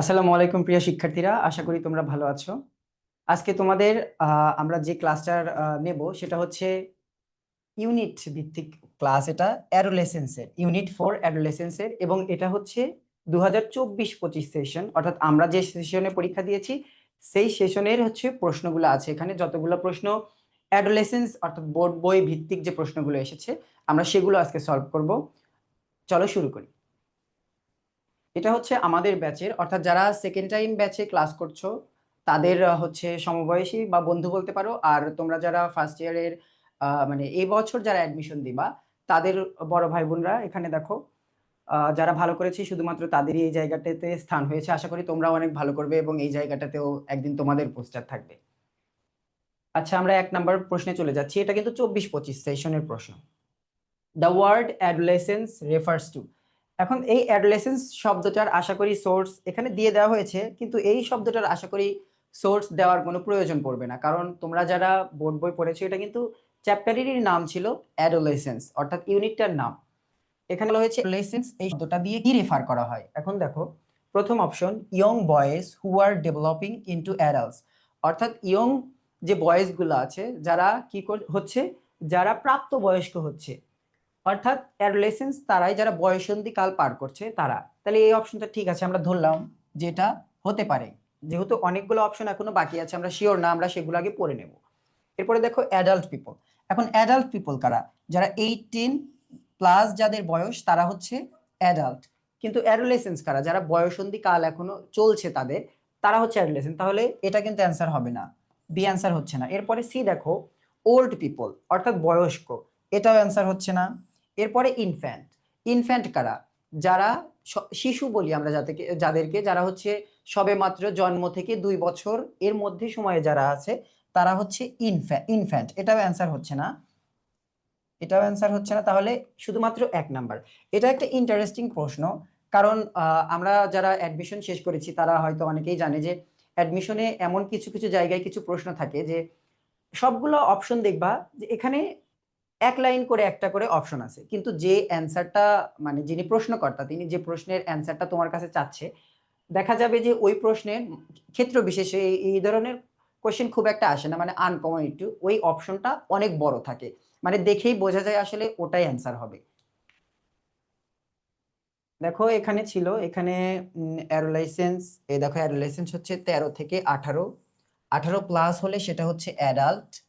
আসসালামু আলাইকুম প্রিয় শিক্ষার্থীরা, আশা করি তোমরা ভালো আছো। আজকে তোমাদের আমরা যে ক্লাসটার নেব সেটা হচ্ছে ইউনিট ভিত্তিক ক্লাস এটা, অ্যাডোলেসেন্সের, ইউনিট ফর অ্যাডোলেসেন্সের এবং এটা হচ্ছে দু হাজার চব্বিশ পঁচিশ সেশন। অর্থাৎ আমরা যে সেশনে পরীক্ষা দিয়েছি, সেই সেশনের হচ্ছে প্রশ্নগুলো আছে। এখানে যতগুলো প্রশ্ন অ্যাডোলেসেন্স অর্থাৎ বোর্ড বই ভিত্তিক যে প্রশ্নগুলো এসেছে, আমরা সেগুলো আজকে সলভ করব। চলো শুরু করি। এটা হচ্ছে আমাদের ব্যাচের, অর্থাৎ যারা সেকেন্ড টাইম ব্যাচে ক্লাস করছ, তাদের হচ্ছে সমবয়সী বা বন্ধু বলতে পারো, আর তোমরা যারা ফার্স্ট ইয়ারের মানে এই বছর যারা অ্যাডমিশন দিবা, তাদের বড় ভাই বোনরা এখানে দেখো যারা ভালো করেছে শুধুমাত্র তাদেরই এই জায়গাটাতে স্থান হয়েছে। আশা করি তোমরা অনেক ভালো করবে এবং এই জায়গাটাতেও একদিন তোমাদের পোস্টার থাকবে। আচ্ছা আমরা এক নাম্বার প্রশ্নে চলে যাচ্ছি। এটা কিন্তু চব্বিশ পঁচিশ সেশনের প্রশ্ন। The word adolescence refers to এখন এই অ্যাডোলেসেন্স শব্দটার আশা করি সোর্স এখানে দিয়ে দেওয়া হয়েছে, কিন্তু এই শব্দটার আশা করি সোর্স দেওয়ার কোনো প্রয়োজন পড়বে না। কারণ তোমরা যারা বোর্ড বই পড়েছো, এটা কিন্তু চ্যাপ্টারেরই নাম ছিল অ্যাডোলেসেন্স, অর্থাৎ ইউনিটটার নাম। এখানে বলা হয়েছে অ্যাডোলেসেন্স, এই শব্দটা দিয়ে কি রেফার করা হয়? এখন দেখো, প্রথম option young boys who are developing into adults অর্থাৎ ইয়ং যে বয়েজগুলো আছে, যারা কি হচ্ছে, যারা প্রাপ্ত বয়স্ক হচ্ছে। অর্থাৎ অ্যাডোলেসেন্স তারাই যারা বয়সন্ধি কাল পার করছে, তারা। তাহলে এই অপশনটা ঠিক আছে, আমরা ধরলাম যে এটা হতে পারে। যেহেতু অনেকগুলো অপশন এখনও বাকি আছে, আমরা শিওর না, আমরা সেগুলো আগে পড়ে নেব। এরপরে দেখো অ্যাডাল্ট পিপল এখন অ্যাডাল্ট পিপল কারা? যারা এইটিন প্লাস যাদের বয়স, তারা হচ্ছে অ্যাডাল্ট কিন্তু অ্যাডোলেসেন্স কারা? যারা বয়সন্ধি কাল এখনও চলছে তাদের, তারা হচ্ছে অ্যাডোলেসেন্স তাহলে এটা কিন্তু অ্যান্সার হবে না। বি অ্যান্সার হচ্ছে না। এরপরে সি দেখো ওল্ড পিপল অর্থাৎ বয়স্ক। এটাও অ্যান্সার হচ্ছে না। এরপরে ইনফ্যান্ট ইনফ্যান্ট কারা? যারা শিশু বলি আমরা যাদেরকে যাদেরকে যারা হচ্ছে সবে মাত্র জন্ম থেকে দুই বছর এর মধ্যে সময়ে যারা আছে, তারা হচ্ছে ইনফ্যান্ট ইনফ্যান্ট এটাও অ্যান্সার হচ্ছে না। এটাও অ্যান্সার হচ্ছে না। তাহলে শুধুমাত্র এক নাম্বার এটা একটা ইন্টারেস্টিং প্রশ্ন। কারণ আমরা যারা অ্যাডমিশন শেষ করেছি, তারা হয়তো অনেকেই জানে যে অ্যাডমিশনে এমন কিছু কিছু জায়গায় কিছু প্রশ্ন থাকে যে সবগুলো অপশন দেখবা যে এখানে এক লাইন করে, একটা করে অপশন আছে। কিন্তু যে অ্যান্সারটা মানে যিনি প্রশ্নকর্তা, তিনি যে প্রশ্নের অ্যান্সারটা তোমার কাছে চাচ্ছে, দেখা যাবে যে ওই প্রশ্নের ক্ষেত্র বিশেষে এই- ধরনের কোয়েশ্চেন খুব একটা আসে না মানে আনকমন একটু, ওই অপশনটা অনেক বড় থাকে। মানে দেখেই বোঝা যায় আসলে ওটাই অ্যান্সার হবে। দেখো, এখানে ছিল, এখানে অ্যারোলাইসেন্স এই দেখো অ্যারোলাইসেন্স হচ্ছে তেরো থেকে আঠারো। আঠারো প্লাস হলে সেটা হচ্ছে অ্যাডাল্ট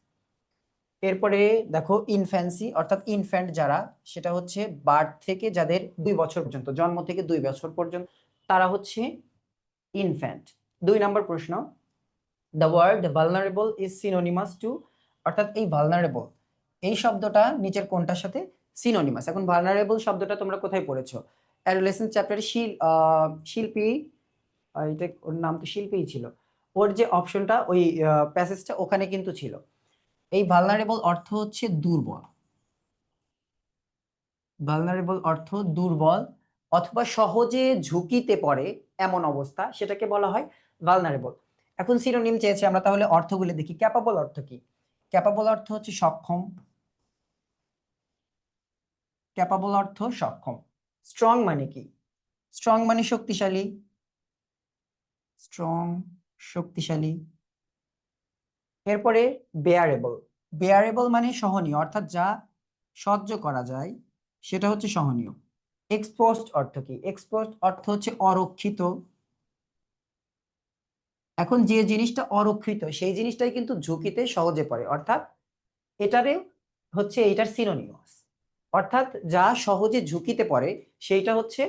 এরপরে দেখো ইনফ্যান্সি অর্থাৎ ইনফ্যান্ট যারা, সেটা হচ্ছে বার্থ থেকে যাদের দুই বছর পর্যন্ত, জন্ম থেকে দুই বছর পর্যন্ত, তারা হচ্ছে ইনফ্যান্ট দুই নম্বর প্রশ্ন the word vulnerable is synonymous to অর্থাৎ এই ভালনারেবল এই শব্দটা নিচের কোনটার সাথে সিনোনিমাস এখন ভালনারেবল শব্দটা তোমরা কোথায় পড়েছো? অ্যাডোলেসেন্স চ্যাপ্টারে শিল শিল্পী এটা ওর নাম তো শিল্পীই ছিল, ওর যে অপশনটা ওই প্যাসেজটা ওখানে কিন্তু ছিল। এই ভালনারেবল অর্থ হচ্ছে দুর্বল। ভালনারেবল অর্থ দুর্বল অথবা সহজে ঝুঁকিতে পড়ে এমন অবস্থা, সেটাকে বলা হয় ভালনারেবল এখন সিনোনিম চেয়েছে আমরা তাহলে অর্থগুলো দেখি। ক্যাপাবল অর্থ কি? ক্যাপাবল অর্থ হচ্ছে সক্ষম। ক্যাপাবল অর্থ সক্ষম। স্ট্রং মানে কি? স্ট্রং মানে শক্তিশালী। স্ট্রং শক্তিশালী। এরপরে বেয়ারেবল বেয়ারেবল মানে সহনীয়, অর্থাৎ যা সহ্য করা যায় সেটা হচ্ছে সহনীয়। এক্সপোজড অর্থ কি? এক্সপোজড অর্থ হচ্ছে অরক্ষিত। এখন যে জিনিসটা অরক্ষিত, সেই জিনিসটাই কিন্তু ঝুঁকিতে সহজে পড়ে, অর্থাৎ এটারে হচ্ছে এটার সিনোনিমাস অর্থাৎ যা সহজে ঝুঁকিতে পড়ে, সেইটা হচ্ছে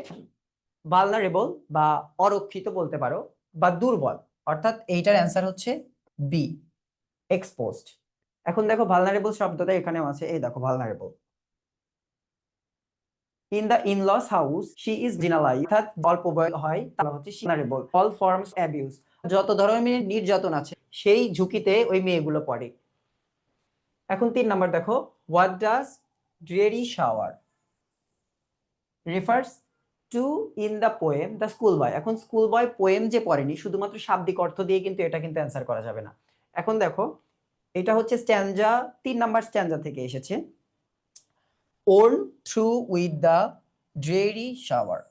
ভালনারেবল বা অরক্ষিত বলতে পারো, বা দুর্বল। অর্থাৎ এইটার অ্যান্সার হচ্ছে বি এক্সপোজড এখন দেখো ভালনারেবল শব্দটা এখানেও আছে। এই দেখো vulnerable in the in laws house she is ডিনালাই অর্থাৎ অল্প বয়স হয় তাহলে হচ্ছে সিনারেবল অল ফর্মস অ্যাবিউজ যত ধরনের নির্যাতন আছে, সেই ঝুঁকিতে ওই মেয়েগুলো পড়ে। এখন তিন নাম্বার দেখো what does dreary shower refers to in the poem the school boy এখন স্কুল বয় পোয়েম যে পড়েনি, শুধুমাত্র শাব্দিক অর্থ দিয়ে কিন্তু এটা কিন্তু অ্যান্সার করা যাবে না। এখন দেখো, এটা হচ্ছে স্ট্যান্ডা তিন নাম্বার স্ট্যান্ডা থেকে এসেছে। Worn through with the dreary shower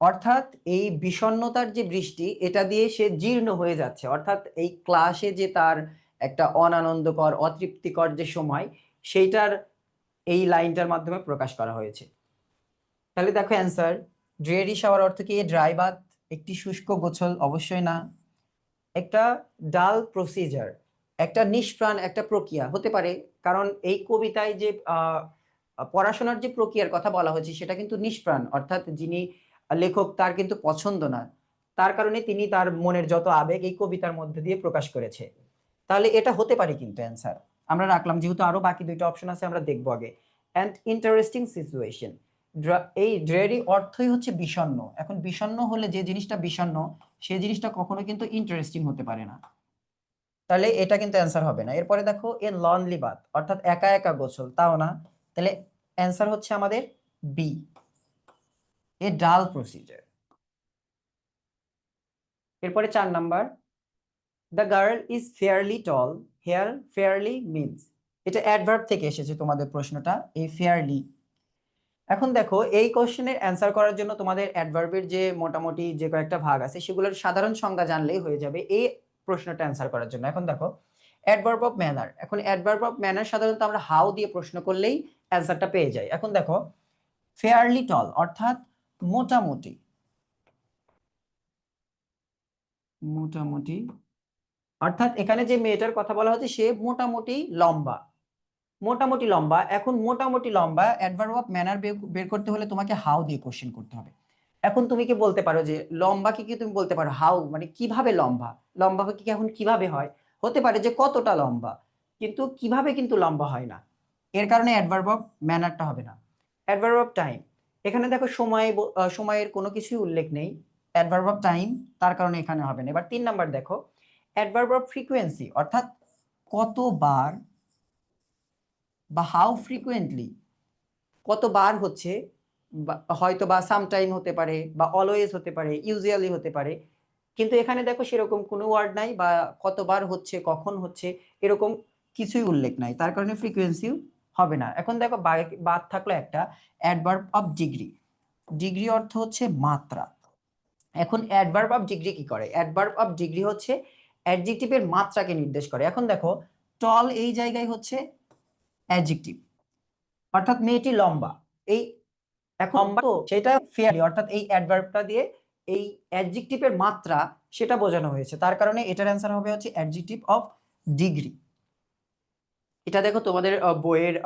অর্থাৎ এই বিষণ্ণতার যে বৃষ্টি, এটা দিয়ে সে জীর্ণ হয়ে যাচ্ছে। অর্থাৎ এই ক্লাসে যে তার একটা অনানন্দকর, অতৃপ্তিকর যে সময়, সেইটার এই লাইনটার মাধ্যমে প্রকাশ করা হয়েছে। তাহলে দেখো অ্যান্সার ড্রেয়ারি শাওয়ার অর্থ কি? ড্রাই বাথ একটি শুষ্ক গোছল? অবশ্যই না। একটা ডাল প্রসিজার একটা নিষ্প্রাণ, একটা প্রক্রিয়া হতে পারে। কারণ এই কবিতায় যে পড়াশোনার যে প্রক্রিয়ার কথা বলা হয়েছে, সেটা কিন্তু নিষ্প্রাণ। অর্থাৎ যিনি লেখক, তার কিন্তু পছন্দ না। তার কারণে তিনি তার মনের যত আবেগ এই কবিতার মধ্যে দিয়ে প্রকাশ করেছে। তাহলে এটা হতে পারে কিন্তু অ্যান্সার আমরা রাখলাম, যেহেতু আরও বাকি দুইটা অপশন আছে, আমরা দেখব আগে। অ্যান্ড ইন্টারেস্টিং সিচুয়েশন এই ড্রেয়ারি অর্থই হচ্ছে বিষণ্ণ। এখন বিষণ্ণ হলে যে জিনিসটা বিষণ্ণ সেই জিনিসটা কখনো কিন্তু ইন্টারেস্টিং হতে পারে না। তাহলে এটা কিন্তু অ্যান্সার হবে না। এরপরে দেখো, এ লনলি বাথ অর্থাৎ একা একা গোসল, তাও না? তাহলে অ্যান্সার হচ্ছে আমাদের বি এ ডাল প্রসিজার এরপরে চার number. The girl is fairly tall here fairly means এটা অ্যাডভার্ব থেকে এসেছে তোমাদের প্রশ্নটা এই ফেয়ারলি এখন দেখো, এই কোশ্চেনের অ্যান্সার করার জন্য তোমাদের অ্যাডভার্বের যে মোটামুটি যে কয়েকটা ভাগ আছে, সেগুলোর সাধারণ সংজ্ঞা জানলেই হয়ে যাবে এই প্রশ্নটা অ্যান্সার করার জন্য। এখন দেখো অ্যাডভার্ব অফ ম্যানার এখন অ্যাডভার্ব অফ ম্যানার সাধারণত আমরা হাউ দিয়ে প্রশ্ন করলেই অ্যান্সারটা পেয়ে যাই। এখন দেখো ফেয়ারলি টল অর্থাৎ মোটামুটি মোটামুটি, অর্থাৎ এখানে যে মেয়েটার কথা বলা হচ্ছে সে মোটামুটি লম্বা। মোটামুটি লম্বা। এখন মোটামুটি লম্বা অ্যাডভার্ব অফ ম্যানার বের করতে হলে তোমাকে হাউ দিয়ে কোশ্চেন করতে হবে। এখন তুমি কি বলতে পারো যে লম্বা কি কি তুমি বলতে পারো? হাউ মানে কীভাবে লম্বা? লম্বা কি এখন কীভাবে হয়? হতে পারে যে কতটা লম্বা, কিন্তু কীভাবে কিন্তু লম্বা হয় না। এর কারণে অ্যাডভার্ব অফ ম্যানারটা হবে না। অ্যাডভার্ব অফ টাইম এখানে দেখো সময় সময়ের কোনো কিছুই উল্লেখ নেই। অ্যাডভার্ব অফ টাইম তার কারণে এখানে হবে না। এবার তিন নাম্বার দেখো। অ্যাডভার্ব অফ ফ্রিকোয়েন্সি অর্থাৎ কতবার বা হাউ ফ্রিকুয়েন্টলি কতবার হচ্ছে? হয়তো বা সামটাইম হতে পারে বা অলওয়েজ হতে পারে ইউজুয়ালি হতে পারে। কিন্তু এখানে দেখো সেরকম কোনো ওয়ার্ড নাই বা কতবার হচ্ছে, কখন হচ্ছে, এরকম কিছুই উল্লেখ নাই। তার কারণে ফ্রিকোয়েন্সিও হবে না। এখন দেখো বাদ থাকল একটা অ্যাডভার্ব অফ ডিগ্রি ডিগ্রি অর্থ হচ্ছে মাত্রা। এখন অ্যাডভার্ব অফ ডিগ্রি কি করে? অ্যাডভার্ব অফ ডিগ্রি হচ্ছে অ্যাডজেক্টিভের মাত্রাকে নির্দেশ করে। এখন দেখো টল এই জায়গায় হচ্ছে অ্যাডজেক্টিভ। অর্থাৎ মেয়েটি লম্বা। এই এখন লম্বা? তো সেটা ফেয়ারলি অর্থাৎ এই অ্যাডভার্বটা দিয়ে এই অ্যাডজেক্টিভের মাত্রা সেটা বোঝানো হয়েছে। তার কারণে এটার অ্যান্সার হবে হচ্ছে অ্যাডজেক্টিভ অফ ডিগ্রি এটা দেখো তোমাদের বইয়ের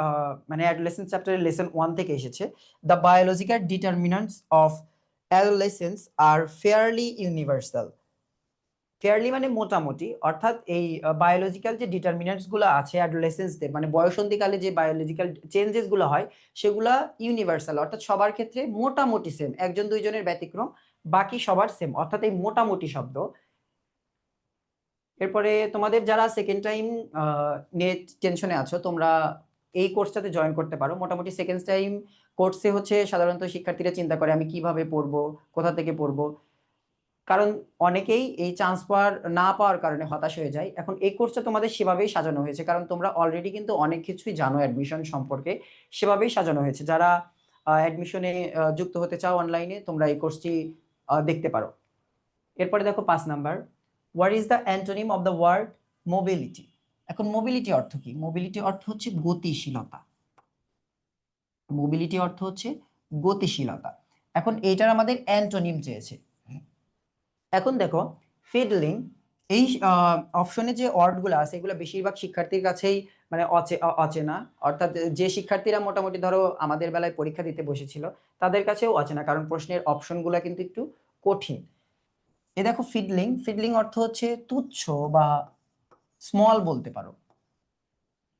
মানে অ্যাডোলেসেন্স চ্যাপ্টারের লেসন ওয়ান থেকে এসেছে। The biological determinants of adolescence are fairly universal fairly মানে মোটামুটি, অর্থাৎ এই বায়োলজিক্যাল যে ডিটারমিনেন্টসগুলো আছে অ্যাডোলেসেন্সদের মানে বয়সন্ধিকালে যে বায়োলজিক্যাল চেঞ্জেসগুলো হয়, সেগুলা ইউনিভার্সাল অর্থাৎ সবার ক্ষেত্রে মোটামুটি সেম একজন দুইজনের ব্যতিক্রম, বাকি সবার সেম অর্থাৎ এই মোটামুটি শব্দ। এরপরে তোমাদের যারা সেকেন্ড টাইম নেট টেনশনে আছো, তোমরা এই কোর্সটাতে জয়েন করতে পারো। মোটামুটি সেকেন্ড টাইম কোর্সে হচ্ছে সাধারণত শিক্ষার্থীরা চিন্তা করে, আমি কীভাবে পড়ব, কোথা থেকে পড়ব। কারণ অনেকেই এই চান্স পাওয়ার, না পাওয়ার কারণে হতাশ হয়ে যায়। এখন এই কোর্সটা তোমাদের সেভাবেই সাজানো হয়েছে। কারণ তোমরা অলরেডি কিন্তু অনেক কিছুই জানো অ্যাডমিশন সম্পর্কে। সেভাবেই সাজানো হয়েছে। যারা অ্যাডমিশনে যুক্ত হতে চাও অনলাইনে তোমরা এই কোর্সটি দেখতে পারো। এরপরে দেখো পাঁচ number. What is the antonym of the word mobility এখন মোবিলিটি অর্থ কি? মোবিলিটি অর্থ হচ্ছে গতিশীলতা। মোবিলিটি অর্থ হচ্ছে গতিশীলতা। এখন এইটার আমাদের অ্যান্টোনিম চেয়েছে। এখন দেখো ফিডলিং এই অপশনে যে ওয়ার্ডগুলো আছে, এগুলো বেশিরভাগ শিক্ষার্থীর কাছেই মানে অচে অচেনা। অর্থাৎ যে শিক্ষার্থীরা মোটামুটি ধরো আমাদের বেলায় পরীক্ষা দিতে বসেছিল, তাদের কাছেও অচেনা, কারণ প্রশ্নের অপশনগুলো কিন্তু একটু কঠিন। এ দেখো ফিডলিং ফিডলিং অর্থ হচ্ছে তুচ্ছ বা স্মল বলতে পারো।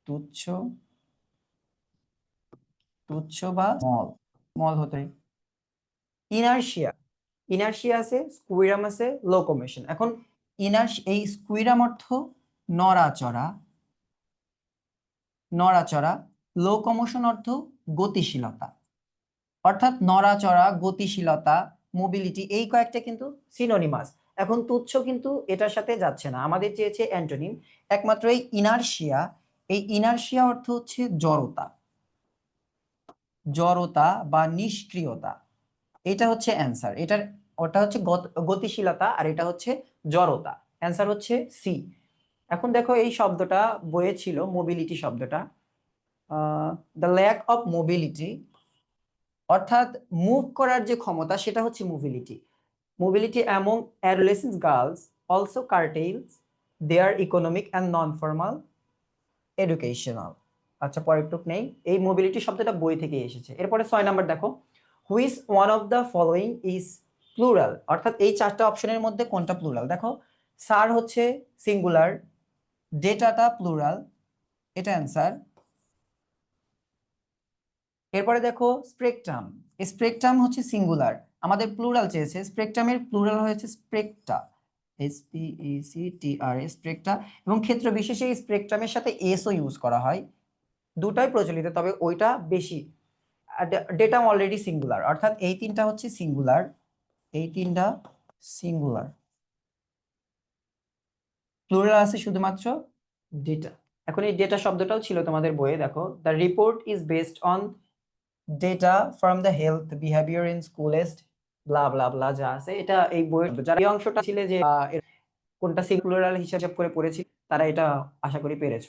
তুচ্ছ তুচ্ছ বা স্মল স্মল হতে ইনার্শিয়া ইনার্শিয়া আছে, স্কুইরাম আছে, লোকোমোশন। এখন ইনার্স এই স্কুইরাম অর্থ নড়াচড়া নড়াচড়া। লোকোমোশন অর্থ গতিশীলতা। অর্থাৎ নড়াচড়া, গতিশীলতা মোবিলিটি এই কয়েকটা কিন্তু সিনোনিমাস এখন তুচ্ছ কিন্তু এটার সাথে যাচ্ছে না। আমাদের চেয়েছে অ্যান্টোনিম। একমাত্র এই ইনার্শিয়া এই ইনার্শিয়া অর্থ হচ্ছে জড়তা। জড়তা বা নিষ্ক্রিয়তা। এটা হচ্ছে অ্যান্সার। এটার ওটা হচ্ছে গত- গতিশীলতা আর এটা হচ্ছে জড়তা। অ্যান্সার হচ্ছে সি এখন দেখো এই শব্দটা বইয়ে ছিল মোবিলিটি শব্দটা। দ্য ল্যাক অফ মোবিলিটি অর্থাৎ মুভ করার যে ক্ষমতা সেটা হচ্ছে mobility mobility among adolescence girls also curtails their economic and non formal educational আচ্ছা পরেরটুক নেই। এই মোবিলিটি শব্দটা বই থেকে এসেছে। এরপরে ছয় নাম্বার দেখো। Which one of the following is plural অর্থাৎ এই চারটা অপশনের মধ্যে কোনটা প্লুরাল দেখো সার হচ্ছে সিঙ্গুলার ডেটাটা প্লুরাল এটা অ্যান্সার এরপরে দেখো স্প্রেকট্রাম স্প্রেকট্রাম হচ্ছে সিঙ্গুলার আমাদের প্লুরাল চেয়েছে স্প্রেকট্রামের প্লুরাল হয়েছে spectra S P E C T R S spectra এবং ক্ষেত্র বিশেষে এই স্প্রেকট্রামের সাথে এসও ইউজ করা হয়। দুটাই প্রচলিত, তবে ওইটা বেশি ডেটাম অলরেডি সিঙ্গুলার অর্থাৎ এই তিনটা হচ্ছে সিঙ্গুলার এই তিনটা সিঙ্গুলার প্লুরাল আছে শুধুমাত্র ডেটা এখন এই ডেটা শব্দটাও ছিল তোমাদের বইয়ে, দেখো। The report is based on data from the health behaviour in স্কুলেস্ট blah blah blah যা আছে। এটা এই বইয়ের যারা এই অংশটা ছিল যে কোনটা সিঙ্গুলার হিসাব করে পড়েছি, তারা এটা আশা করি পেরেছ।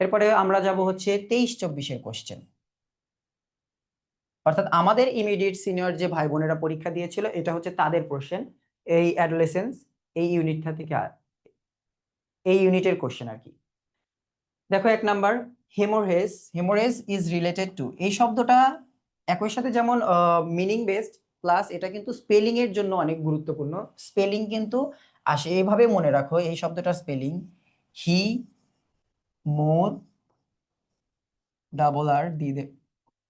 এরপরে আমরা যাব হচ্ছে তেইশ চব্বিশের কোশ্চেন অর্থাৎ আমাদের ইমিডিয়েট সিনিয়র যে ভাই বোনেরা পরীক্ষা দিয়েছিল, এটা হচ্ছে তাদের কোশ্চেন এই অ্যাডোলেসেন্স এই ইউনিটটা থেকে এই ইউনিটের কোশ্চেন আর কি। দেখো এক number haemorrhage haemorrhage is related to এই শব্দটা একই সাথে যেমন মিনিং বেসড প্লাস এটা কিন্তু স্পেলিং এর জন্য অনেক গুরুত্বপূর্ণ। স্পেলিং কিন্তু আসে এইভাবে মনে রাখো, এই শব্দটার spelling he more double R the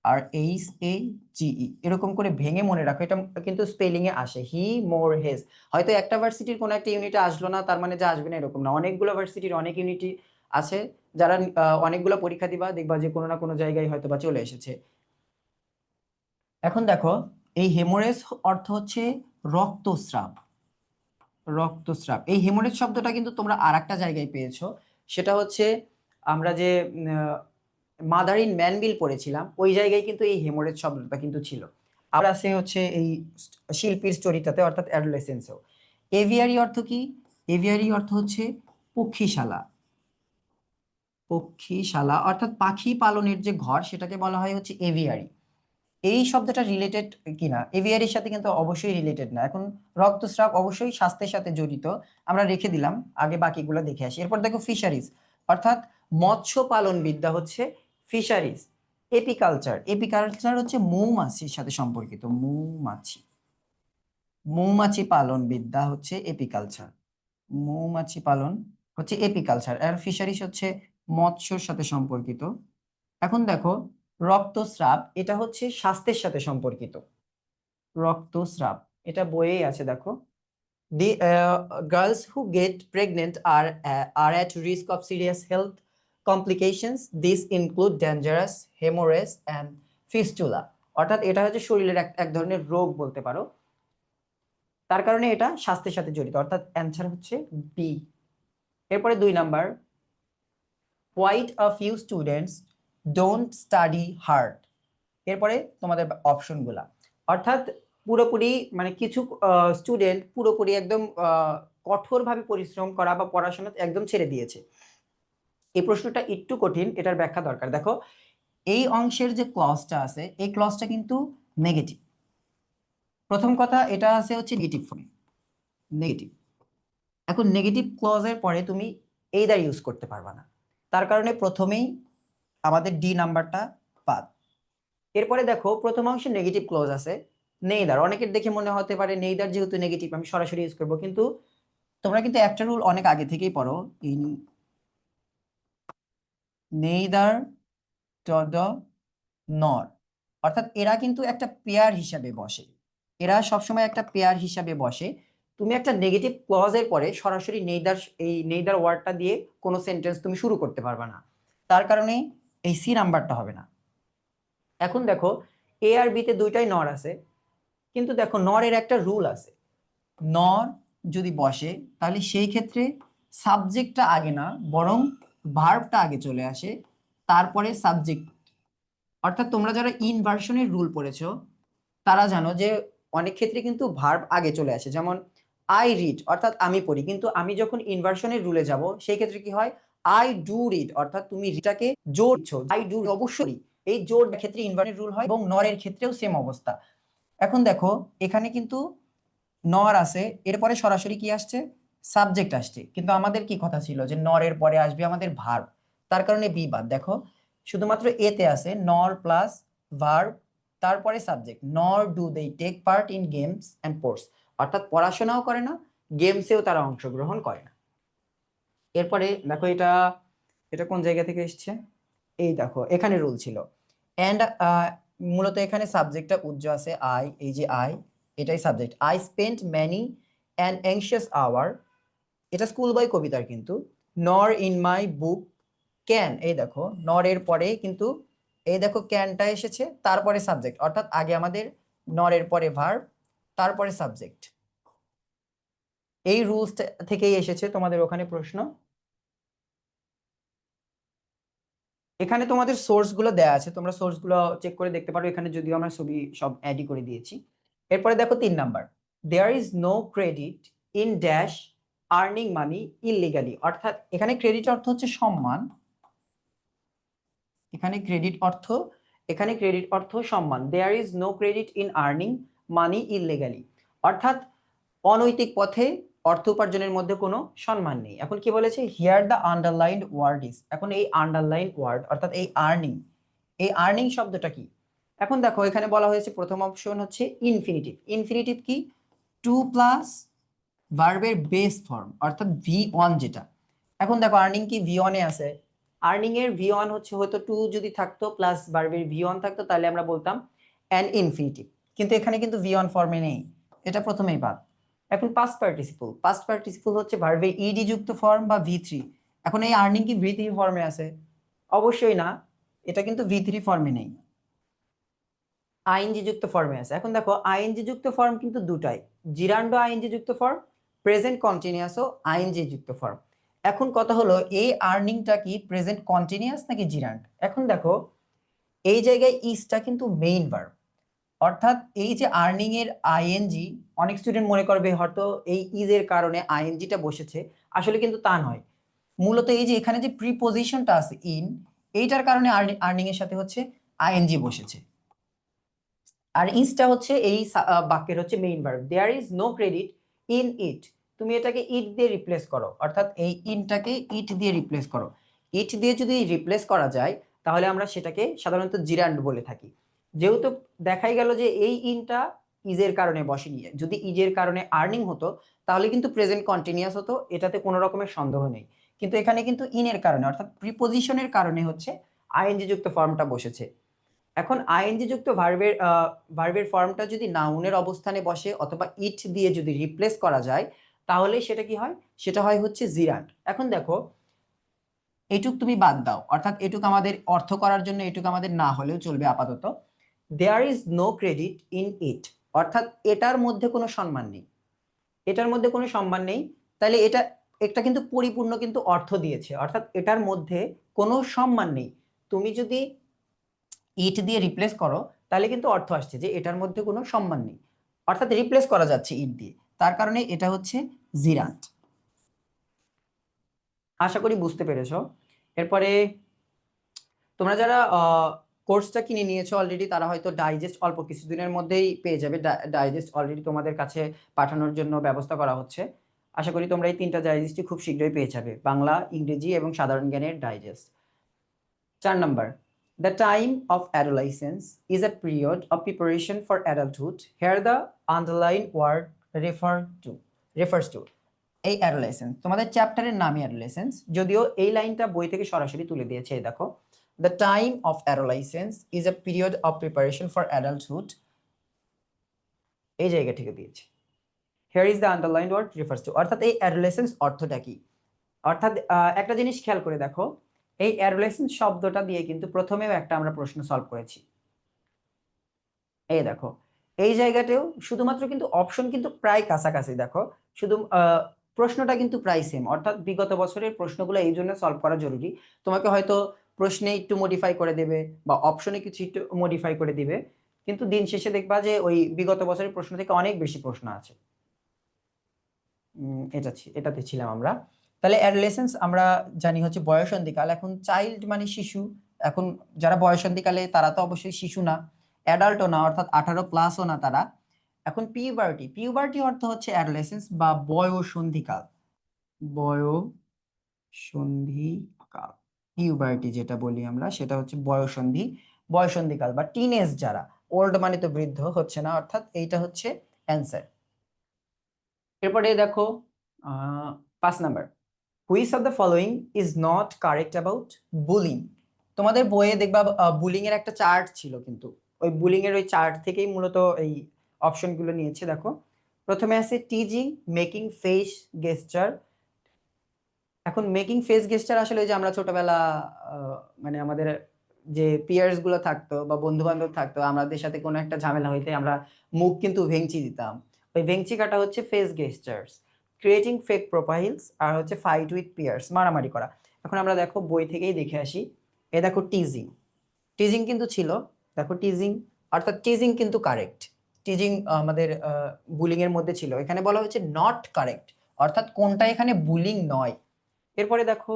R H A G E এরকম করে ভেঙে মনে রাখো, এটা কিন্তু স্পেলিং এ আসে। হি মোর হেজ হয়তো একটা ভার্সিটির কোনো একটা ইউনিটে আসলো না, তার মানে যে আসবে না, এরকম না। অনেকগুলো ভার্সিটির অনেক ইউনিটি আছে, যারা অনেকগুলো পরীক্ষা দিবা, দেখবা যে কোনো না কোনো জায়গায় হয়তো বা চলে এসেছে। এখন দেখো, এই হেমোরেজ অর্থ হচ্ছে রক্তস্রাব। রক্তস্রাব। এই হেমোরেজ শব্দটা কিন্তু তোমরা আর একটা জায়গায় পেয়েছ। সেটা হচ্ছে আমরা যে মাদার ইন ম্যানবিল পড়েছিলাম, ওই জায়গায় কিন্তু এই হেমোরেজ শব্দটা কিন্তু ছিল। আর আছে হচ্ছে এই শিল্পীর স্টোরিটাতে অর্থাৎ অ্যাডোলেসেন্সেও। এভিয়ারি অর্থ কি? এভিয়ারি অর্থ হচ্ছে পক্ষীশালা। পক্ষীশালা, অর্থাৎ পাখি পালনের যে ঘর, সেটাকে বলা হয় হচ্ছে এভিয়ারি। এই শব্দটা রিলেটেড কিনা? এভিয়ারির সাথে কিন্তু অবশ্যই রিলেটেড না। এখন রক্তস্রাব অবশ্যই স্বাস্থ্যের সাথে জড়িত। আমরা রেখে দিলাম, আগে বাকিগুলো দেখে আসি। এরপর দেখো ফিশারিজ অর্থাৎ মৎস্য পালন বিদ্যা হচ্ছে ফিশারিজ এপিকালচার এপিকালচার হচ্ছে মৌমাছির সাথে সম্পর্কিত, মৌমাছি। মৌমাছি পালন বিদ্যা হচ্ছে এপিকালচার মৌমাছি পালন হচ্ছে এপিকালচার আর ফিশারিজ হচ্ছে মৎস্যর সাথে সম্পর্কিত। এখন দেখো, রক্তস্রাব, এটা হচ্ছে স্বাস্থ্যের সাথে সম্পর্কিত। রক্তস্রাব, এটা বইয়েই আছে দেখো। The girls who get pregnant are are at risk of serious health complications this include dangerous haemorrhage and fistula অর্থাৎ এটা হচ্ছে শরীরের এক এক ধরনের রোগ বলতে পারো। তার কারণে এটা স্বাস্থ্যের সাথে জড়িত। অর্থাৎ অ্যান্সার হচ্ছে বি এরপরে দুই number quite a few students don't study hard এরপরে তোমাদের অপশনগুলা অর্থাৎ পুরোপুরি মানে কিছু স্টুডেন্ট পুরোপুরি একদম কঠোরভাবে পরিশ্রম করা বা পড়াশোনা একদম ছেড়ে দিয়েছে। এই প্রশ্নটা একটু কঠিন, এটার ব্যাখ্যা দরকার। দেখো, এই অংশের যে ক্লজটা আছে, এই ক্লজটা কিন্তু নেগেটিভ প্রথম কথা, এটা আছে হচ্ছে নেগেটিভ ফর্মে নেগেটিভ এখন নেগেটিভ ক্লজের পরে তুমি এই এইদার ইউজ করতে পারবা না। তার কারণে প্রথমেই আমাদের ডি নাম্বারটা বাদ। এরপরে দেখো, প্রথম অংশে নেগেটিভ ক্লোজ আছে, নেইদার। অনেকের দেখে মনে হতে পারে, নেইদার যেহেতু নেগেটিভ আমি সরাসরি ইউজ করব। কিন্তু তোমরা কিন্তু একটা রুল অনেক আগে থেকেই পড়ো ইন নেইদার, টড, নর। অর্থাৎ এরা কিন্তু একটা পেয়ার হিসাবে বসে। এরা সবসময় একটা পেয়ার হিসাবে বসে। তুমি একটা নেগেটিভ ক্লজের পরে সরাসরি নেইদার, এই নেইদার ওয়ার্ডটা দিয়ে কোনো সেন্টেন্স তুমি শুরু করতে পারবে না। তার কারণে এই সি নাম্বারটা হবে না। এখন দেখো, এ আর বিতে দুইটাই নর আছে। কিন্তু দেখো, নরের একটা রুল আছে। নর যদি বসে, তাহলে সেই ক্ষেত্রে সাবজেক্টটা আগে না, বরং ভার্বটা আগে চলে আসে, তারপরে সাবজেক্ট অর্থাৎ তোমরা যারা ইনভার্সনের রুল পড়েছো, তারা জানো যে অনেক ক্ষেত্রে কিন্তু ভার্ব আগে চলে আসে। যেমন আই রিড অর্থাৎ আমি পড়ি। কিন্তু আমি যখন ইনভার্সনের রুলে যাব, সেই ক্ষেত্রে কি হয়? আই ডু রিড অর্থাৎ তুমি রিটাকে জোরছো আই ডু অবশ্যই এই জোর ক্ষেত্রে ইনভার্সনের রুল হয় এবং নরের ক্ষেত্রেও সেম অবস্থা। এখন দেখো, এখানে কিন্তু নর আছে। এরপরে সরাসরি কি আসছে? সাবজেক্ট আসছে। কিন্তু আমাদের কি কথা ছিল? যে নরের পরে আসবে আমাদের ভার্ব তার কারণে বি বাদ। দেখো, শুধুমাত্র এতে আছে নর প্লাস ভার্ব তারপরে subject nor do they take part in games and sports অর্থাৎ পড়াশোনাও করে না গেমসেও তারা অংশগ্রহণ করে না। এরপরে দেখো এটা এটা কোন জায়গা থেকে এসছে? এই দেখো, এখানে রুল ছিল। অ্যান্ড মূলত এখানে সাবজেক্টটা উজ্জ্ব আছে। আই এই যে আই এটাই subject I spent many an anxious hour এটা স্কুল বই কবিতার কিন্তু। নর ইন মাই বুক ক্যান এই দেখো নর এর পরে কিন্তু এই দেখো ক্যানটা এসেছে, তারপরে সাবজেক্ট অর্থাৎ আগে আমাদের নর এর পরে ভার্ব তারপরে সাবজেক্ট এই রুলস থেকেই এসেছে তোমাদের ওখানে প্রশ্ন। এখানে তোমাদের সোর্সগুলো দেয়া আছে, তোমরা সোর্সগুলো চেক করে দেখতে পারো, এখানে যদিও আমরা ছবি সব অ্যাডই করে দিয়েছি। এরপরে দেখো তিন number there is no credit in dash earning money illegally অর্থাৎ এখানে ক্রেডিট অর্থ হচ্ছে সম্মান। এখানে ক্রেডিট অর্থ, এখানে ক্রেডিট অর্থ সম্মান। There is no credit in earning money illegally অর্থাৎ অনৈতিক পথে অর্থ উপার্জনের মধ্যে কোনো সম্মান নেই। এখন কি বলেছে? Here the underlined word is এখন এই আন্ডারলাইন ওয়ার্ড অর্থাৎ এই আর্নিং এই আর্নিং শব্দটা কি? এখন দেখো, এখানে বলা হয়েছে প্রথম অপশন হচ্ছে ইনফিনিটিভ ইনফিনিটিভ কি? টু প্লাস ভার্বের বেস ফর্ম অর্থাৎ ভি ওয়ান যেটা। এখন দেখো আর্নিং কি ভি ওয়ানে আছে? আর্নিং এর ভি ওয়ান হচ্ছে হয়তো টু যদি থাকতো প্লাস ভার্বের ভি ওয়ান থাকতো, তাহলে আমরা বলতাম অ্যান ইনফিনিটিভ কিন্তু এখানে কিন্তু ভি ওয়ান ফর্মে নেই। এটা প্রথমেই বাদ। এখন পাস্ট পার্টিসিপল পাস্ট পার্টিসিপল হচ্ছে ভার্বে ইডি যুক্ত ফর্ম বা ভি থ্রি এখন এই আর্নিং কি ভি থ্রি ফর্মে আছে? অবশ্যই না। এটা কিন্তু ভি থ্রি ফর্মে নেই। আইএনজি যুক্ত ফর্মে আছে। এখন দেখো আইএনজি যুক্ত ফর্ম কিন্তু দুটাই। জিরান্ডো আইএনজি যুক্ত ফর্ম প্রেজেন্ট কন্টিনিউয়াস ও আইএনজি যুক্ত ফর্ম এখন কথা হলো, এই আর্নিংটা কি প্রেজেন্ট কন্টিনিউয়াস নাকি জিরান্ট এখন দেখো, এই জায়গায় ইসটা কিন্তু মেইন ভার্ব অর্থাৎ এই যে আর্নিং এর আইএনজি অনেক স্টুডেন্ট মনে করবে হয়তো এই ইজ এর কারণে আইএনজিটা বসেছে, আসলে কিন্তু তা নয়। মূলত এই যে এখানে যে প্রিপোজিশনটা আছে ইন এইটার কারণে আর্নিং এর সাথে হচ্ছে আইএনজি বসেছে। আর ইজটা হচ্ছে এই বাক্যের হচ্ছে main verb there is no credit in it তুমি এটাকে ইট দিয়ে রিপ্লেস করো। অর্থাৎ এই ইনটাকে ইট দিয়ে রিপ্লেস করো। ইট দিয়ে যদি রিপ্লেস করা যায়, তাহলে আমরা সেটাকে সাধারণত জিরান্ড বলে থাকি। যেহেতু দেখাই গেল যে এই ইনটা ইজের কারণে বসেনি, যদি ইজের কারণে আর্নিং হতো, তাহলে কিন্তু প্রেজেন্ট কন্টিনিউয়াস হতো, এটাতে কোনো রকমের সন্দেহ নেই। কিন্তু এখানে কিন্তু ইনের কারণে, অর্থাৎ প্রিপোজিশনের কারণে হচ্ছে আইএনজি যুক্ত ফর্মটা বসেছে। এখন আইএনজি যুক্ত ভার্বের ভার্বের ফর্মটা যদি নাউনের অবস্থানে বসে অথবা ইট দিয়ে যদি রিপ্লেস করা যায়, তাহলে সেটা কি হয়? সেটা হয় হচ্ছে জিরান্ড এখন দেখো, এটুক তুমি বাদ দাও। অর্থাৎ এটুক আমাদের অর্থ করার জন্য এটুক আমাদের না হলেও চলবে আপাতত। There is no credit in it অর্থাৎ এটার মধ্যে কোনো সম্মান নেই। এটার মধ্যে কোনো সম্মান নেই। তাহলে এটা, একটা কিন্তু পরিপূর্ণ কিন্তু অর্থ দিয়েছে। অর্থাৎ এটার মধ্যে কোনো সম্মান নেই। তুমি যদি ইট দিয়ে রিপ্লেস করো, তাহলে কিন্তু অর্থ আসছে যে এটার মধ্যে কোনো সম্মান নেই। অর্থাৎ রিপ্লেস করা যাচ্ছে ইট দিয়ে। তার কারণে এটা হচ্ছে জিরান্ট আশা করি বুঝতে পেরেছ। এরপরে তোমরা যারা কোর্সটা কিনে নিয়েছো অলরেডি তারা হয়তো ডাইজেস্ট অল্প কিছুদিনের মধ্যেই পেয়ে যাবে। ডাইজেস্ট অলরেডি তোমাদের কাছে পাঠানোর জন্য ব্যবস্থা করা হচ্ছে। আশা করি তোমরা এই তিনটা ডাইজেস্টই খুব শীঘ্রই পেয়ে যাবে। বাংলা, ইংরেজি এবং সাধারণ জ্ঞানের ডাইজেস্ট চার number. The time of adolescence is a period of preparation for adulthood. Here the underlined word refer to, refers to এই অ্যাডোলেসেন্স তোমাদের চ্যাপ্টারের নামই অ্যাডোলেসেন্স যদিও এই লাইনটা বই থেকে সরাসরি তুলে দিয়েছে দেখো। The time of adolescence is a period of preparation for adulthood এই জায়গা থেকে দিয়েছে। Here is the underline word refers to অর্থাৎ এই অ্যাডোলেসেন্স অর্থটা কি? অর্থাৎ একটা জিনিস খেয়াল করে দেখো। এই অ্যাডোলেসেন্স শব্দটা দিয়ে কিন্তু প্রথমেও একটা আমরা প্রশ্ন সলভ করেছি। এই দেখো, এই জায়গাতেও শুধুমাত্র কিন্তু অপশন কিন্তু প্রায় কাছাকাছি, দেখো, শুধু প্রশ্নটা কিন্তু প্রায় সেম অর্থাৎ বিগত বছরের প্রশ্নগুলো এই জন্য সলভ করা জরুরি। তোমাকে হয়তো প্রশ্নে একটু মডিফাই করে দেবে বা অপশনে কিছু একটু মডিফাই করে দিবে, কিন্তু দিন শেষে দেখবা যে ওই বিগত বছরের প্রশ্ন থেকে অনেক বেশি প্রশ্ন আছে। এটা এটাতে ছিলাম আমরা। তাহলে অ্যাডোলেসেন্স আমরা জানি হচ্ছে বয়সন্ধিকাল। এখন চাইল্ড মানে শিশু। এখন যারা বয়সন্ধিকালে তারা তো অবশ্যই শিশু না। অ্যাডাল্টও না, অর্থাৎ আঠারো প্লাসও না তারা। এখন পিউবার্টি পিউবার্টি অর্থ হচ্ছে অ্যাডোলেসেন্স বা বয়সন্ধিকাল। বয়সন্ধিকাল। পিউবার্টি যেটা বলি আমরা, সেটা হচ্ছে বয়সন্ধি, বয়সন্ধিকাল বা টিনেজ যারা। ওল্ড মানে তো বৃদ্ধ, হচ্ছে না, অর্থাৎ এইটা হচ্ছে অ্যান্সার এরপরে দেখো পাঁচ number which of the following is not correct about bullying তোমাদের বইয়ে দেখবা বুলিং এর একটা চার্ট ছিল কিন্তু। ওই বুলিং এর ওই চার্ট থেকেই মূলত এই অপশনগুলো নিয়েছে, দেখো। প্রথমে আছে টিজিং মেকিং ফেস গেস্টার এখন মেকিং ফেস গেস্টার আসলে যে আমরা ছোটবেলা মানে আমাদের যে পিয়ার্সগুলো থাকতো বা বন্ধু বান্ধব থাকতো, আমাদের সাথে কোনো একটা ঝামেলা হইতে আমরা মুখ কিন্তু ভেঙচি দিতাম। ওই ভেঙচি কাটা হচ্ছে face gestures creating fake profiles আর হচ্ছে ফাইট উইথ পিয়ার্স মারামারি করা। এখন আমরা দেখো বই থেকেই দেখে আসি। এ দেখো টিজিং টিজিং কিন্তু ছিল, দেখো টিজিং অর্থাৎ টিজিং কিন্তু কারেক্ট টিজিং আমাদের বুলিং এর মধ্যে ছিল। এখানে বলা হচ্ছে নট কারেক্ট অর্থাৎ কোনটা এখানে বুলিং নয়। এরপরে দেখো,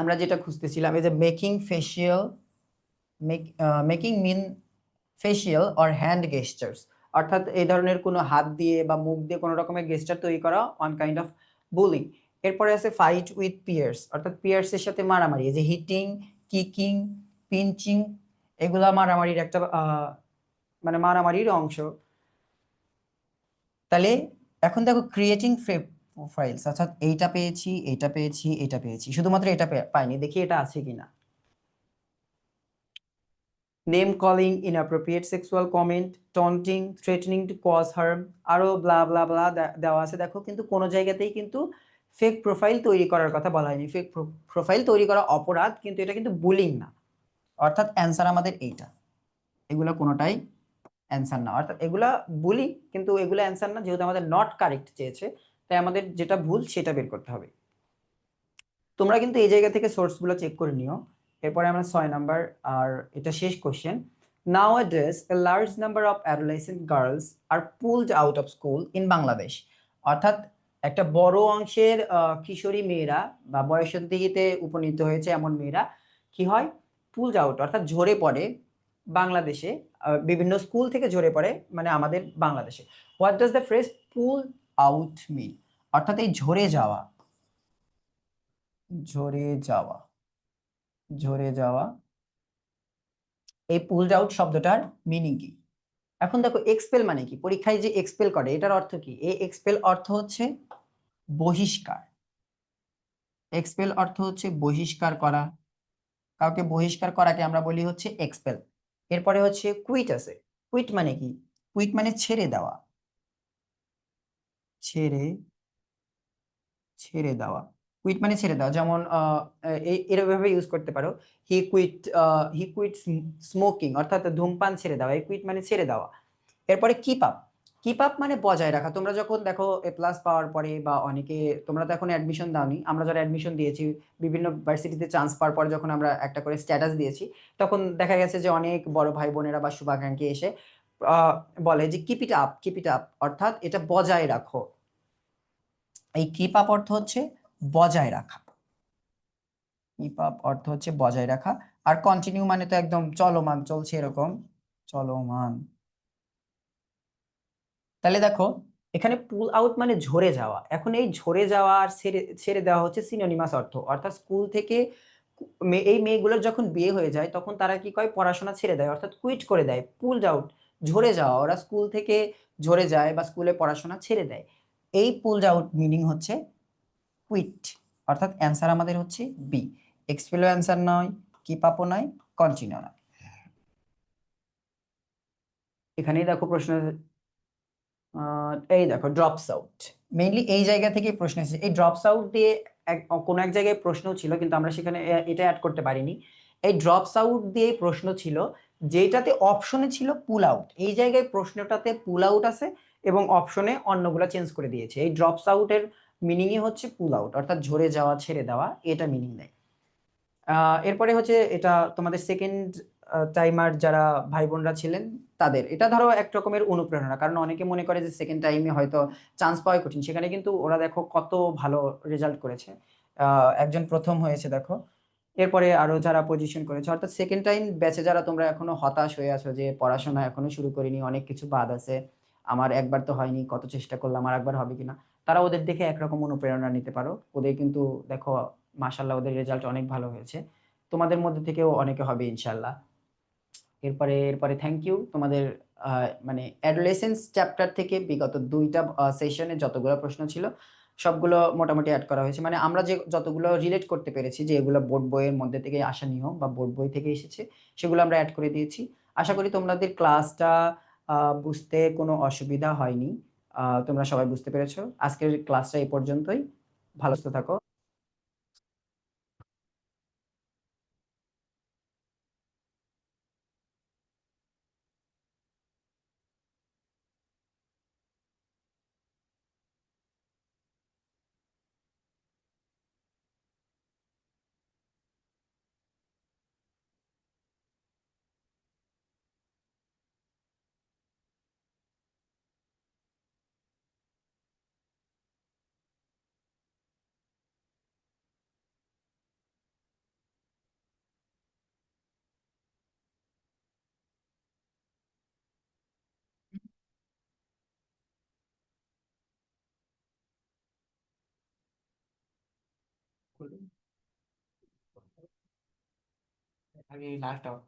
আমরা যেটা খুঁজতেছিলাম, এই যে making facial making mean facial or hand gestures অর্থাৎ এই ধরনের কোনো হাত দিয়ে বা মুখ দিয়ে কোনো রকমের গেস্টার তৈরি করা ওয়ান কাইন্ড অফ বুলিং এরপরে আছে ফাইট উইথ পিয়ার্স অর্থাৎ পিয়ার্সের সাথে মারামারি যে হিটিং কিকিং পিঞ্চিং এগুলা মারামারির একটা মানে মারামারির অংশ। তাহলে এখন দেখো ক্রিয়েটিং প্রোফাইলস অর্থাৎ এইটা পেয়েছি এইটা পেয়েছি এইটা পেয়েছি, শুধুমাত্র এটা পাইনি, দেখি এটা আছে কিনা। Name calling inappropriate sexual comment taunting threatening to cause harm আরও ব্লা ব্লা ব্লা দেওয়া আছে। দেখো, কিন্তু কোনো জায়গাতেই কিন্তু ফেক প্রোফাইল তৈরি করার কথা বলা হয়নি। ফেক প্রোফাইল তৈরি করা অপরাধ, কিন্তু এটা কিন্তু বুলিং না। অর্থাৎ অ্যান্সার আমাদের এইটা। এগুলো কোনোটাই অ্যান্সার না। অর্থাৎ এগুলা বুলি কিন্তু এগুলো অ্যান্সার না, যেহেতু আমাদের নট কারেক্ট চেয়েছে, তাই আমাদের যেটা ভুল সেটা বের করতে হবে। তোমরা কিন্তু এই জায়গা থেকে সোর্সগুলো চেক করে নিও। এরপরে আমরা ছয় নাম্বার, আর এটা শেষ question now does a large number of adolescent girls are pulled out of school in Bangladesh অর্থাৎ একটা বড় অংশের কিশোরী মেয়েরা বা বয়সন্ধিতে উপনীত হয়েছে এমন মেয়েরা, কি হয়? পুলড আউট অর্থাৎ ঝরে পড়ে বাংলাদেশে বিভিন্ন স্কুল থেকে ঝরে পড়ে মানে আমাদের বাংলাদেশে। What does the phrase pull out mean অর্থাৎ এই ঝরে যাওয়া। ঝরে যাওয়া। ঝরে যাওয়া। এই পুলড আউট শব্দটার মিনিং কি? এখন দেখো এক্সপেল মানে কি? পরীক্ষায় যে এক্সপেল করে, এটার অর্থ কি? এই এক্সপেল অর্থ হচ্ছে বহিষ্কার। এক্সপেল অর্থ হচ্ছে বহিষ্কার করা। কাউকে বহিষ্কার করাকে আমরা বলি হচ্ছে এক্সপেল এরপরে হচ্ছে কুইট আছে। কুইট মানে কি? কুইট মানে ছেড়ে দেওয়া। ছেড়ে ছেড়ে দেওয়া। কুইট মানে ছেড়ে দাও। যেমন এরভাবে ইউজ করতে পারো। He quit he quit smoking অর্থাৎ ধূমপান ছেড়ে দেওয়া। এই কুইট মানে ছেড়ে দেওয়া। এরপরে কিপ আপ কিপ আপ মানে বজায় রাখা। তোমরা যখন দেখো, এ প্লাস পাওয়ার পরে বা অনেকে, তোমরা তো এখন অ্যাডমিশন দাওনি। আমরা যারা অ্যাডমিশন দিয়েছি, বিভিন্ন ভার্সিটিতে চান্স পাওয়ার পর যখন আমরা একটা করে স্ট্যাটাস দিয়েছি, তখন দেখা গেছে যে অনেক বড় ভাই বোনেরা বা শুভাকাঙ্ক্ষী এসে বলে যে keep it up keep it up অর্থাৎ এটা বজায় রাখো। এই কিপ আপ অর্থ হচ্ছে বজায় রাখা। কিপ আপ অর্থ হচ্ছে বজায় রাখা। আর কন্টিনিউ মানে তো একদম চলমান, চলছে এরকম, চলমান। তাহলে দেখো, এখানে পুল আউট মানে ঝরে যাওয়া। এখন এই ঝরে যাওয়া আর ছেড়ে ছেড়ে দেওয়া হচ্ছে সিনোনিমাস অর্থ। অর্থাৎ স্কুল থেকে এই মেয়েগুলোর যখন বিয়ে হয়ে যায়, তখন তারা কি করে? পড়াশোনা ছেড়ে দেয়, অর্থাৎ কুইট করে দেয়। পুলড আউট ঝরে যাওয়া। ওরা স্কুল থেকে ঝরে যায় বা স্কুলে পড়াশোনা ছেড়ে দেয়। এই পুলড আউট মিনিং হচ্ছে কুইট অর্থাৎ অ্যান্সার আমাদের হচ্ছে বি এক্সপেলও অ্যান্সার নয় কিপ আপও নয় কন্টিনিউ নয়। এখানেই দেখো প্রশ্ন এই দেখো ড্রপস আউট মেইনলি এই জায়গা থেকে প্রশ্ন এসেছে। এই ড্রপস আউট দিয়ে কোনো এক জায়গায় প্রশ্ন ছিল, কিন্তু আমরা সেখানে এটা অ্যাড করতে পারিনি। এই ড্রপস আউট দিয়ে প্রশ্ন ছিল, যেটাতে অপশনে ছিল পুল আউট এই জায়গায় প্রশ্নটাতে পুল আউট আছে এবং অপশনে অন্যগুলা চেঞ্জ করে দিয়েছে। এই ড্রপস আউটের মিনিংই হচ্ছে পুল আউট অর্থাৎ ঝরে যাওয়া, ছেড়ে দেওয়া, এটা মিনিং দেয়। এরপরে হচ্ছে এটা তোমাদের সেকেন্ড টাইমার যারা ভাই বোনরা ছিলেন, তাদের। এটা ধরো এক রকমের অনুপ্রেরণা, কারণ অনেকে মনে করে যে সেকেন্ড টাইমে হয়তো চান্স পাওয়া কঠিন। সেখানে কিন্তু ওরা দেখো কত ভালো রেজাল্ট করেছে। একজন প্রথম হয়েছে, দেখো। এরপরে আরও যারা পজিশন করেছে, অর্থাৎ সেকেন্ড টাইম ব্যাচে যারা তোমরা এখনও হতাশ হয়ে আছো যে পড়াশোনা এখনও শুরু করিনি, অনেক কিছু বাদ আছে, আমার একবার তো হয়নি, কত চেষ্টা করলাম আর একবার হবে কিনা? তারা ওদের দেখে একরকম অনুপ্রেরণা নিতে পারো। ওদের কিন্তু দেখো মাশাল্লাহ ওদের রেজাল্ট অনেক ভালো হয়েছে। তোমাদের মধ্যে থেকেও অনেকে হবে ইনশাল্লাহ এরপরে এরপরে থ্যাংক ইউ তোমাদের মানে অ্যাডোলেসেন্স চ্যাপ্টার থেকে বিগত দুইটা সেশনে যতগুলো প্রশ্ন ছিল, সবগুলো মোটামুটি অ্যাড করা হয়েছে। মানে আমরা যে যতগুলো রিলেট করতে পেরেছি, যে এগুলো বোর্ড বইয়ের মধ্যে থেকে আসা নিয়ম বা বোর্ড বই থেকে এসেছে, সেগুলো আমরা অ্যাড করে দিয়েছি। আশা করি তোমাদের ক্লাসটা বুঝতে কোনো অসুবিধা হয়নি। তোমরা সবাই বুঝতে পেরেছ। আজকের ক্লাসটা এই পর্যন্তই। ভালো থাকো। আগে লাস্ট আউট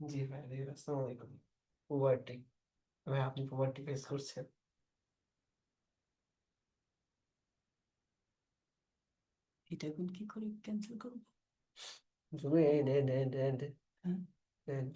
জি ভাই আসসালামু আলাইকুম। পুবার্টি ভাই আপনি পুবার্টি ফেস করছেন। এটা এখন কি করে ক্যান্সেল করব? শুধু end end end end. End